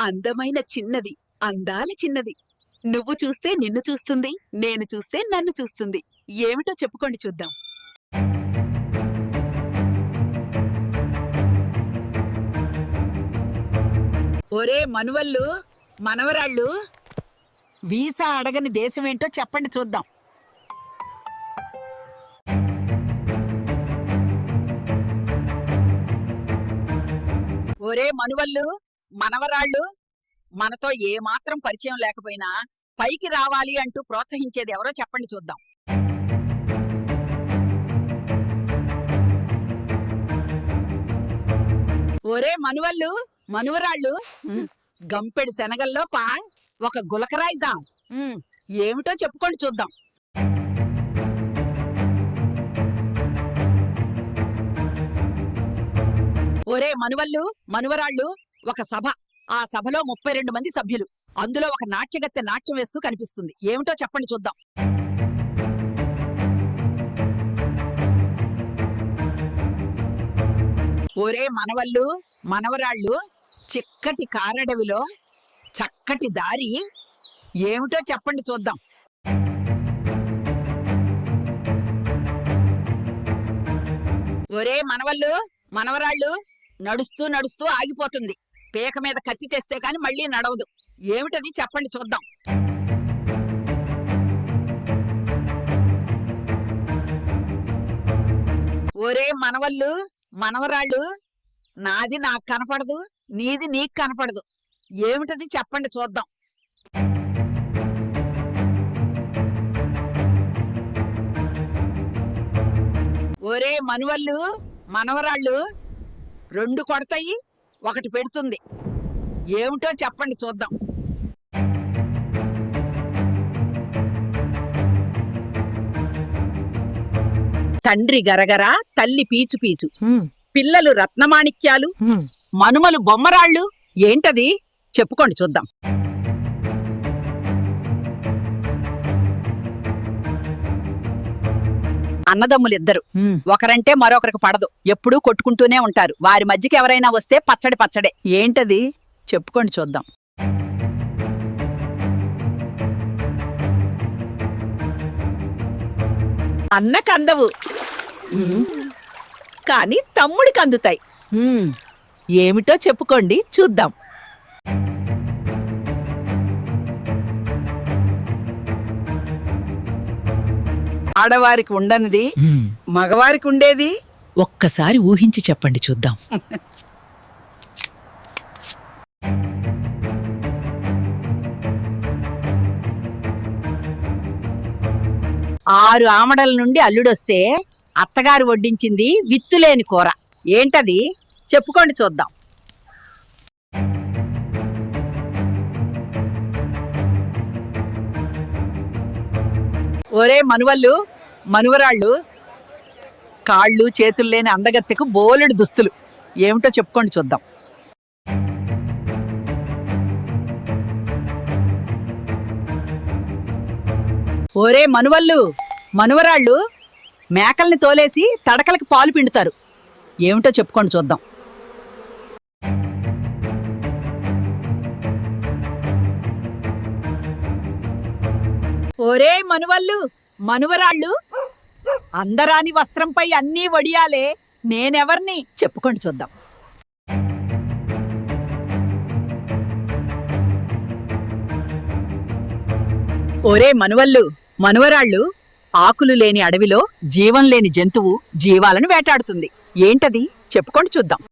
అందమైన చిన్నది అందాల చిన్నది. నువ్వు చూస్తే నిన్ను చూస్తుంది నేను చూస్తే నన్ను చూస్తుంది. ఏమిటో చెప్పుకోండి చూద్దాం. ఒరే మనువల్లు మనవరాళ్ళు వీసా అడగని దేశం ఏంటో చెప్పండి చూద్దాం. ఒరే మనువల్లు మనవరాళ్ళు మనతో ఏ మాత్రం పరిచయం లేకపోయినా పైకి రావాలి అంటూ ప్రోత్సహించేది ఎవరో చెప్పండి చూద్దాం. ఒరే మనువల్లు మనువరాళ్ళు. గంపెడు శనగల్లో పా ఒక గులకరాయిద్దాం ఏమిటో చెప్పుకోండి చూద్దాం. ఒరే మనువల్లు మనువరాళ్ళు ఒక సభ. ఆ సభలో ముప్పై రెండు మంది సభ్యులు. అందులో ఒక నాట్యగత్తె నాట్యం వేస్తూ కనిపిస్తుంది. ఏమిటో చెప్పండి చూద్దాం. ఒరే మనవళ్ళు మనవరాళ్ళు చిక్కటి కారడవిలో చక్కటి దారి. ఏమిటో చెప్పండి చూద్దాం. ఒరే మనవళ్ళు మనవరాళ్ళు నడుస్తూ నడుస్తూ ఆగిపోతుంది. పీక మీద కత్తి తెస్తే కాని మళ్ళీ నడవదు. ఏమిటది? చెప్పండి చూద్దాం. ఒరే మనవళ్ళు మనవరాళ్ళు నాది నాకు కనపడదు నీది నీకు కనపడదు. ఏమిటది? చెప్పండి చూద్దాం. ఒరే మనవళ్ళు మనవరాళ్ళు రెండు కొడతాయి ఒకటి పెడుతుంది. ఏమిటో చెప్పండి చూద్దాం. తండ్రి గరగర తల్లి పీచు పీచు. పిల్లలు రత్నమాణిక్యాలు. మనుమలు బొమ్మరాళ్ళు. ఏంటది? చెప్పుకోండి చూద్దాం. అన్నదమ్ములిద్దరు ఒకరంటే మరొకరికి పడదు. ఎప్పుడూ కొట్టుకుంటూనే ఉంటారు. వారి మధ్యకి ఎవరైనా వస్తే పచ్చడి పచ్చడే. ఏంటది? చెప్పుకోండి చూద్దాం. అన్నకు అందవు కానీ తమ్ముడికి అందుతాయి. ఏమిటో చెప్పుకోండి చూద్దాం. ఆడవారికి ఉండనిది మగవారికి ఉండేది. ఒక్కసారి ఊహించి చెప్పండి చూద్దాం. ఆరు ఆమడల నుండి అల్లుడొస్తే అత్తగారు వడ్డించింది విత్తులేని కూర. ఏంటది? చెప్పుకోండి చూద్దాం. ఒరే మనువళ్ళు మనువరాళ్ళు కాళ్ళు చేతులు లేని అందగత్తెకు బోలెడు దుస్తులు. ఏమిటో చెప్పుకోండి చూద్దాం. ఒరే మనువళ్ళు మనువరాళ్ళు మేకల్ని తోలేసి తడకలకి పాలు పిండుతారు. ఏమిటో చెప్పుకోండి చూద్దాం. ఒరే మనువల్లు మనువరాళ్ళు అందరాని వస్త్రంపై అన్నీ వడియాలే నేనెవర్ని? చెప్పుకొని చూద్దాం. ఒరే మనువల్లు మనువరాళ్ళు ఆకులు లేని అడవిలో జీవం లేని జంతువు జీవాలను వేటాడుతుంది. ఏంటది? చెప్పుకొని చూద్దాం.